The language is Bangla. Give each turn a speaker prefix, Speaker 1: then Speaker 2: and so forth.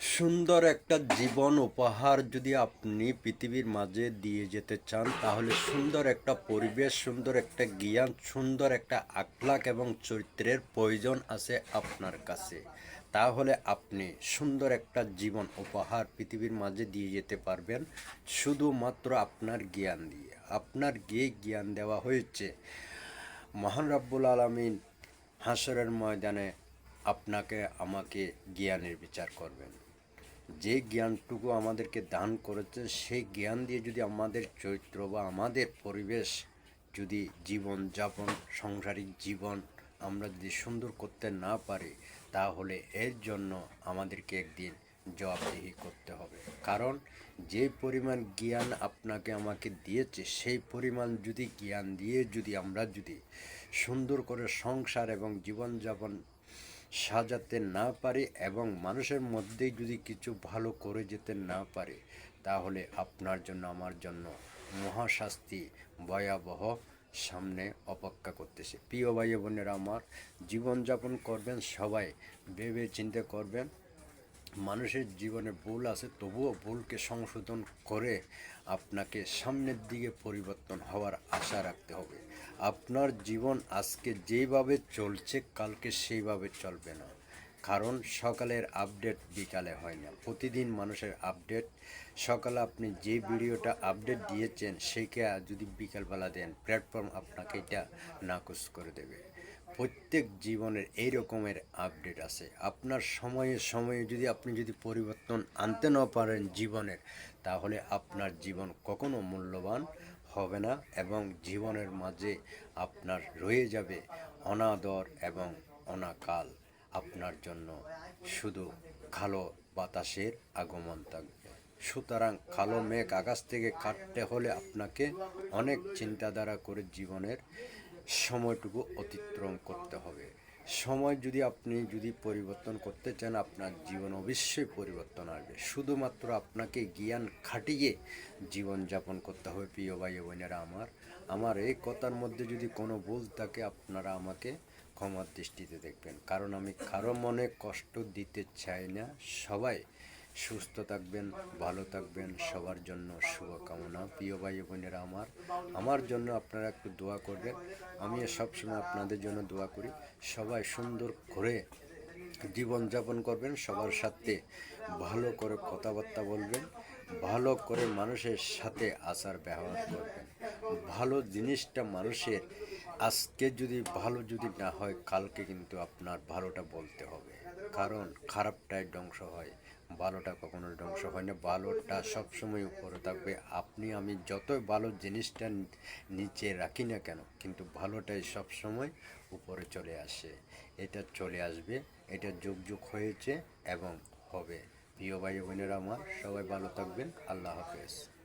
Speaker 1: সুন্দর একটা জীবন উপহার যদি আপনি পৃথিবীর মাঝে দিয়ে যেতে চান, তাহলে সুন্দর একটা পরিবেশ, সুন্দর একটা জ্ঞান, সুন্দর একটা আখলাক এবং চরিত্রের প্রয়োজন আছে আপনার কাছে। তাহলে আপনি সুন্দর একটা জীবন উপহার পৃথিবীর মাঝে দিয়ে যেতে পারবেন শুধুমাত্র আপনার জ্ঞান দিয়ে। আপনার গিয়ে জ্ঞান দেওয়া হয়েছে। মহান রাব্বুল আলমিন হাসরের ময়দানে আপনাকে, আমাকে জ্ঞানের বিচার করবেন। যে জ্ঞানটুকু আমাদেরকে দান করেছে, সেই জ্ঞান দিয়ে যদি আমাদের চরিত্র বা আমাদের পরিবেশ যদি জীবন যাপন, সাংসারিক জীবন আমরা যদি সুন্দর করতে না পারি, তাহলে এর জন্য আমাদেরকে একদিন জবাবদিহি করতে হবে। কারণ যে পরিমাণ জ্ঞান আপনাকে আমাকে দিয়েছে, সেই পরিমাণ যদি জ্ঞান দিয়ে যদি আমরা যদি সুন্দর করে সংসার এবং জীবনযাপন সাজাতে না পারে এবং মানুষের মধ্যেই যদি কিছু ভালো করে যেতে না পারে, তাহলে আপনার জন্য, আমার জন্য মহাশাস্তি ভয়াবহ সামনে অপেক্ষা করতেছে। প্রিয় ভাই বোনেরা আমার জীবনযাপন করবেন সবাই ভেবে চিন্তা করবেন। মানুষের জীবনে ভুল আছে, তবুও ভুলকে সংশোধন করে আপনাকে সামনের দিকে পরিবর্তন হওয়ার আশা রাখতে হবে। আপনার জীবন আজকে যেভাবে চলছে, কালকে সেইভাবে চলবে না। কারণ সকালের আপডেট বিকালে হয় না। প্রতিদিন মানুষের আপডেট। সকালে আপনি যে ভিডিওটা আপডেট দিয়েছেন, সেইকে যদি বিকালবেলা দেন, প্ল্যাটফর্ম আপনাকে এটা নাকচ করে দেবে। প্রত্যেক জীবনের এই রকমের আপডেট আছে। আপনার সময়ে সময়ে যদি আপনি যদি পরিবর্তন আনতে না পারেন জীবনের, তাহলে আপনার জীবন কখনো মূল্যবান হবে না এবং জীবনের মাঝে আপনার রয়ে যাবে অনাদর এবং অনাকাল। আপনার জন্য শুধু কালো বাতাসের আগমন থাকবে। সুতরাং কালো মেঘ আকাশ থেকে কাটতে হলে আপনাকে অনেক চিন্তাধারা করে জীবনের সময়টুকু অতিক্রম করতে হবে। সময় যদি আপনি যদি পরিবর্তন করতে চান, আপনার জীবন অবশ্যই পরিবর্তন আসবে। শুধুমাত্র আপনাকে জ্ঞান খাটিয়ে জীবনযাপন করতে হবে, প্রিয় ভাই বোনেরা আমার। আমার এই কথার মধ্যে যদি কোনো ভুল থাকে, আপনারা আমাকে ক্ষমার দৃষ্টিতে দেখবেন। কারণ আমি কারও মনে কষ্ট দিতে চাই না। সবাই সুস্থ থাকবেন, ভালো থাকবেন, সবার জন্য শুভকামনা। প্রিয় ভাই বোনেরা আমার আমার জন্য আপনারা একটু দোয়া করবেন। আমি সবসময় আপনাদের জন্য দোয়া করি, সবাই সুন্দর করে জীবনযাপন করবেন, সবার সাথে ভালো করে কথাবার্তা বলবেন, ভালো করে মানুষের সাথে আচার ব্যবহার করবেন। ভালো জিনিসটা মানুষের, আজকে যদি ভালো যদি না হয়, কালকে কিন্তু আপনার ভালোটা বলতে হবে। কারণ খারাপটাই ধ্বংস হয়। ভালোটা কখনো ধ্বংস হয় না ভালোটা সবসময় উপরে থাকবে। আপনি, আমি যতই ভালো জিনিসটা নিচে রাখি না কেন, কিন্তু ভালোটাই সবসময় উপরে চলে আসে। এটা চলে আসবে, এটা যুগ যুগ হয়েছে এবং হবে। প্রিয় ভাই বোনেরা আমার, সবাই ভালো থাকবেন। আল্লাহ হাফেজ।